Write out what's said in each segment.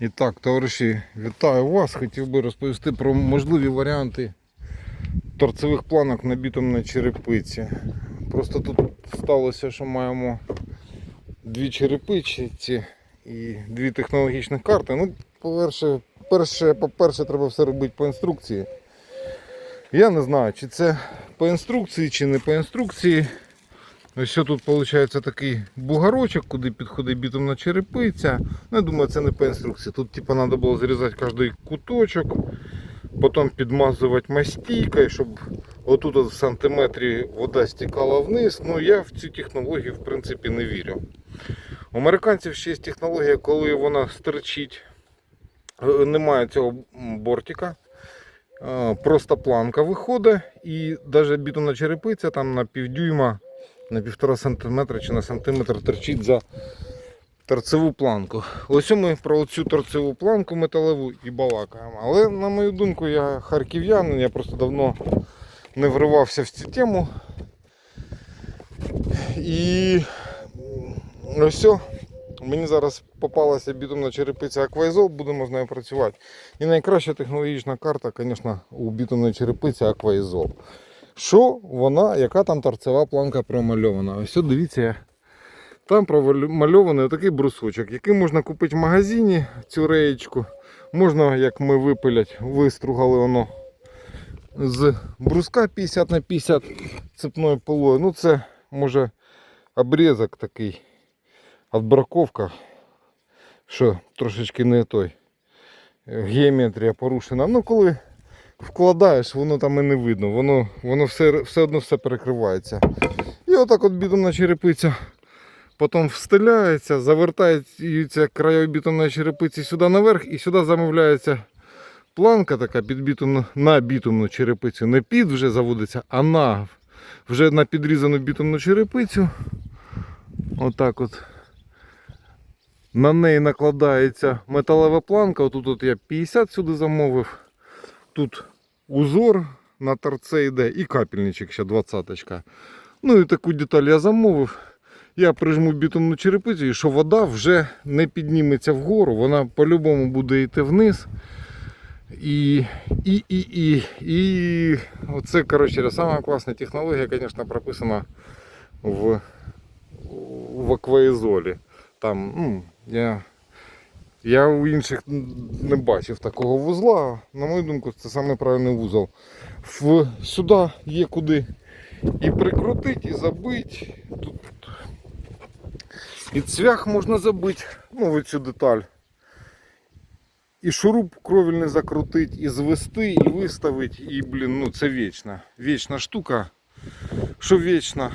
І так, товариші, вітаю вас. Хотів би розповісти про можливі варіанти торцевих планок на бітумній черепиці. Просто тут сталося, що маємо дві черепичці і дві технологічних карти. Ну, по-перше, перше, по-перше, треба все робити по інструкції. Я не знаю, чи це по інструкції, чи не по інструкції. Ось що тут виходить такий бугарочок, куди підходить бітумна черепиця. Ну, я думаю, це не по інструкції. Тут типу, треба було зрізати кожний куточок, потім підмазувати мастійкою, щоб отут в сантиметрі вода стікала вниз. Ну я в цю технологію в принципі не вірю. У американців ще є технологія, коли вона стерчить, е, немає цього бортика. е, Просто планка виходить і навіть бітумна черепиця там на півдюйма на півтора сантиметра чи на сантиметр торчить за торцеву планку. Ось ми про цю торцеву планку металеву і балакаємо. Але на мою думку, я харків'янин, я просто давно не вривався в цю тему. І ось. Мені зараз попалася бітумна черепиця Аквайзол, будемо з нею працювати. І найкраща технологічна карта, звісно, у бітумної черепиці Аквайзол що вона, яка там торцева планка промальована. Ось дивіться, там промальований такий брусочок, який можна купити в магазині, цю реєчку. Можна, як ми випилять, вистругали воно з бруска 50 на 50 цепною полою. Ну це може обрізок такий, отбраковка, що трошечки не той. Геометрія порушена. Ну коли вкладаєш, воно там і не видно, воно воно все все одно все перекривається. І отак от бітумна черепиця потім встиляється, завертаються краю бітумної черепиці сюди наверх і сюди замовляється планка така під бітумну, на бітумну черепицю. Не під вже заводиться, а на вже на підрізану бітумну черепицю. Отак от. На неї накладається металева планка. Отут от я 50 сюди замовив. Тут узор на торце йде і капельничок ще 20-очка. Ну і таку деталь я замовив. Я прижму бітумну черепицю і що вода вже не підніметься вгору, вона по-любому буде йти вниз. І і, і, і, і оце, коротше, сама класна технологія, звісно, прописана в, в акваїзолі. Там, ну, я я у інших не бачив такого вузла. На мою думку, це саме правильний вузол. В, Сюди є куди і прикрутити, і забити. Тут і цвях можна забити, ну в цю деталь. І шуруп кровельний закрутити, і звести, і виставити, і, блін, ну це вічна. Вічна штука. Що вічна?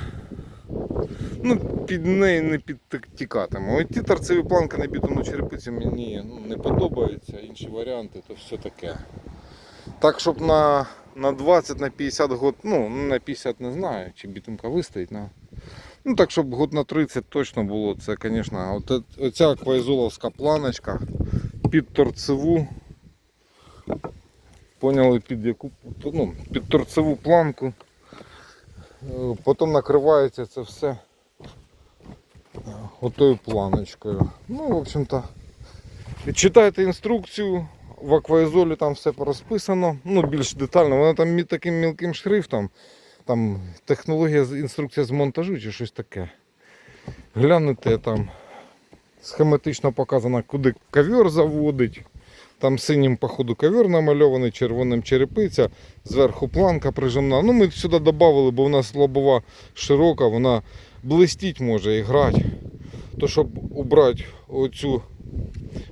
Ну, під неї не підтікатиме. Ось ті торцеві планки на бітумну черепиці мені ну, не подобаються, інші варіанти то все таке. Так, щоб на на 20 на 50 год, ну на 50 не знаю, чи бітумка вистоїть. На... Ну так, щоб год на 30 точно було, це, звісно, от, оця аквайзоловська планочка під торцеву. Поняли під яку ну, під торцеву планку. Е, потім накривається це все отою планочкою. Ну, в общем-то, читайте інструкцію, в акваізолі там все порозписано, ну більш детально, воно там таким мілким шрифтом, там технологія, інструкція з монтажу чи щось таке. Глянете там схематично показано, куди ковер заводить. Там синім, походу, ковер намальований, червоним черепиця, зверху планка прижимна. Ну, ми сюди додали, бо у нас лобова широка, вона блистіть може і грати. То щоб убрати оцю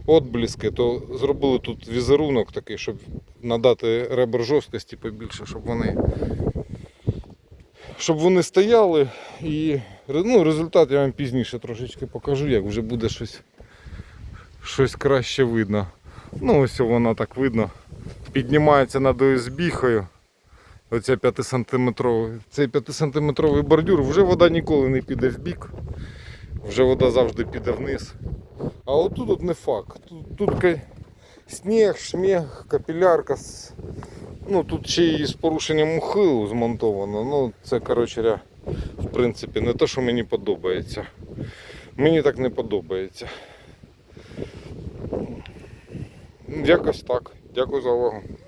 отбліски, то зробили тут візерунок такий, щоб надати ребер жорсткості побільше, щоб вони щоб вони стояли і ну, результат я вам пізніше трошечки покажу, як вже буде щось, щось краще видно. Ну ось вона так видно. Піднімається над ОСБ-хою. Оця 5 сантиметровий. Цей 5 сантиметровий бордюр, вже вода ніколи не піде в бік. Вже вода завжди піде вниз. А отут от не факт. Тут, тут сніг, шмег, капілярка. Ну тут ще і з порушенням ухилу змонтовано. Ну це коротше, в принципі не те, що мені подобається. Мені так не подобається. Якось так. Дякую за увагу.